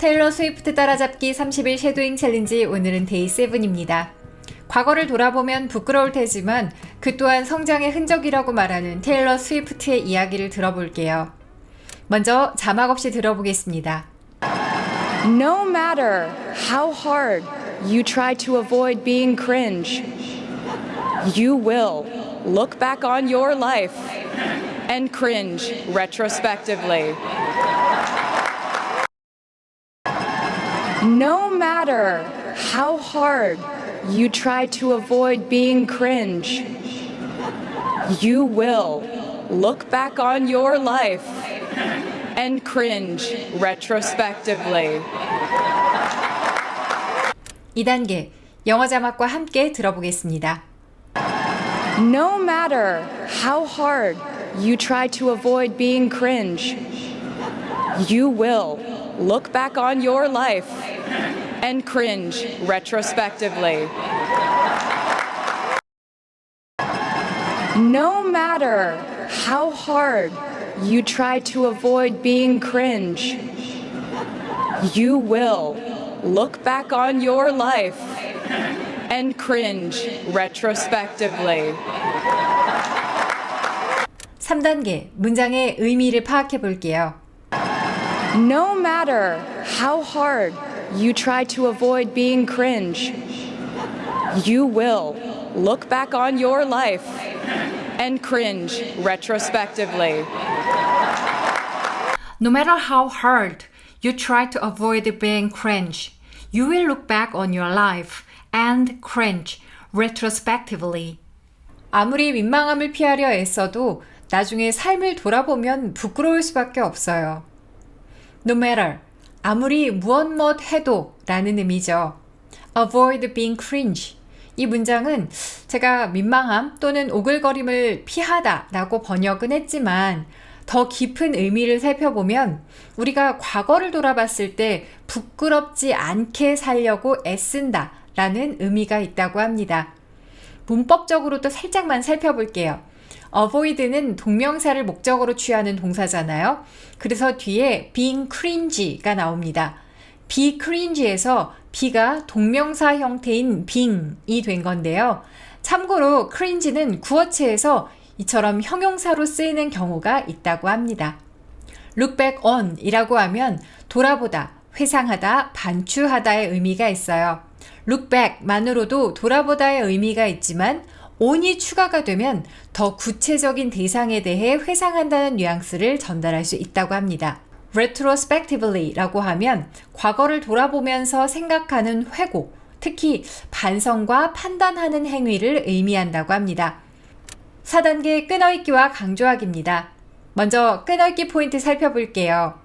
테일러 스위프트 따라잡기 30일 쉐도잉 챌린지 오늘은 데이 7입니다. 과거를 돌아보면 부끄러울 테지만 그 또한 성장의 흔적이라고 말하는 테일러 스위프트의 이야기를 들어볼게요. 먼저 자막 없이 들어보겠습니다. No matter how hard you try to avoid being cringe, you will look back on your life and cringe retrospectively. No matter how hard you try to avoid being cringe, you will look back on your life and cringe retrospectively. 2단계 영어 자막과 함께 들어보겠습니다. No matter how hard you try to avoid being cringe, you will look back on your life and cringe retrospectively. No matter how hard you try to avoid being cringe, you will look back on your life and cringe retrospectively. 3단계 문장의 의미를 파악해 볼게요. No matter how hard you try to avoid being cringe, you will look back on your life and cringe retrospectively. No matter how hard you try to avoid being cringe, you will look back on your life and cringe retrospectively. 아무리 민망함을 피하려 애써도 나중에 삶을 돌아보면 부끄러울 수밖에 없어요. No matter, 아무리 무엇 무엇 해도 라는 의미죠. Avoid being cringe. 이 문장은 제가 민망함 또는 오글거림을 피하다 라고 번역은 했지만 더 깊은 의미를 살펴보면 우리가 과거를 돌아봤을 때 부끄럽지 않게 살려고 애쓴다 라는 의미가 있다고 합니다. 문법적으로도 살짝만 살펴볼게요. Avoid는 동명사를 목적으로 취하는 동사잖아요. 그래서 뒤에 being cringe가 나옵니다. be cringe에서 be가 동명사 형태인 being이 된 건데요. 참고로 cringe는 구어체에서 이처럼 형용사로 쓰이는 경우가 있다고 합니다. look back on 이라고 하면 돌아보다, 회상하다, 반추하다의 의미가 있어요. look back 만으로도 돌아보다의 의미가 있지만 on이 추가가 되면 더 구체적인 대상에 대해 회상한다는 뉘앙스를 전달할 수 있다고 합니다. retrospectively 라고 하면 과거를 돌아보면서 생각하는 회고, 특히 반성과 판단하는 행위를 의미한다고 합니다. 4단계 끊어있기와 강조하기입니다. 먼저 끊어있기 포인트 살펴볼게요.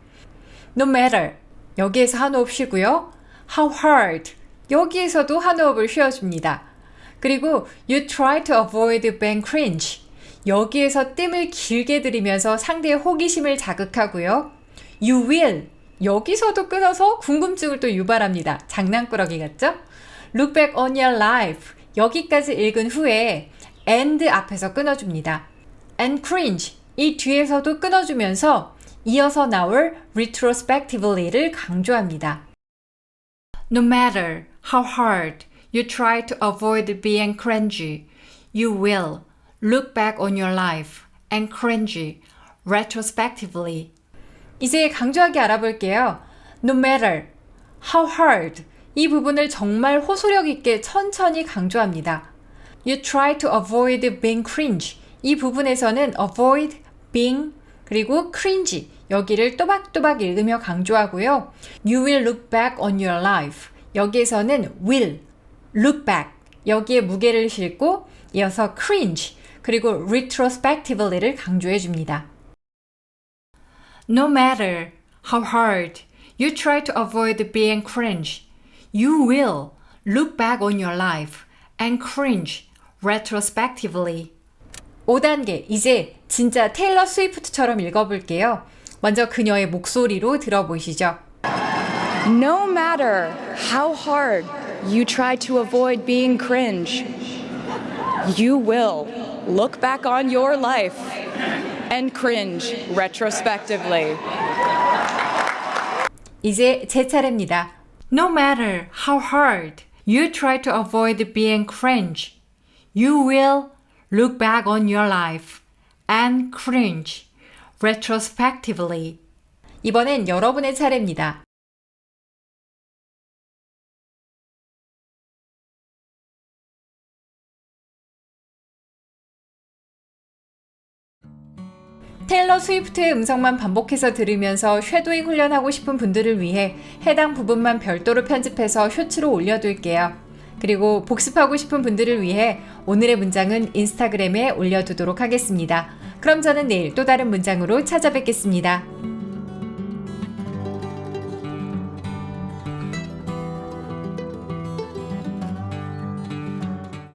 No matter 여기에서 한 호흡 쉬고요. How hard 여기에서도 한 호흡을 쉬어줍니다. 그리고 you try to avoid being cringe 여기에서 뜸을 길게 들이면서 상대의 호기심을 자극하고요. You will 여기서도 끊어서 궁금증을 또 유발합니다. 장난꾸러기 같죠? Look back on your life 여기까지 읽은 후에 and 앞에서 끊어줍니다. and cringe 이 뒤에서도 끊어주면서 이어서 나올 retrospectively를 강조합니다. No matter how hard you try to avoid being cringy, you will look back on your life and cringe retrospectively. 이제 강조하게 알아볼게요. No matter how hard 이 부분을 정말 호소력 있게 천천히 강조합니다. You try to avoid being cringe. 이 부분에서는 avoid being 그리고 cringe 여기를 또박또박 읽으며 강조하고요. You will look back on your life. 여기에서는 will look back 여기에 무게를 싣고 이어서 cringe 그리고 retrospectively를 강조해 줍니다. No matter how hard you try to avoid being cringe, you will look back on your life and cringe retrospectively. 5단계, 이제 진짜 테일러 스위프트처럼 읽어볼게요. 먼저 그녀의 목소리로 들어보시죠. No matter how hard you try to avoid being cringe, you will look back on your life and cringe retrospectively. 이제 제 차례입니다. No matter how hard you try to avoid being cringe, you will look back on your life and cringe retrospectively. 이번엔 여러분의 차례입니다. 테일러 스위프트의 음성만 반복해서 들으면서 쉐도잉 훈련하고 싶은 분들을 위해 해당 부분만 별도로 편집해서 쇼츠로 올려둘게요. 그리고 복습하고 싶은 분들을 위해 오늘의 문장은 인스타그램에 올려두도록 하겠습니다. 그럼 저는 내일 또 다른 문장으로 찾아뵙겠습니다.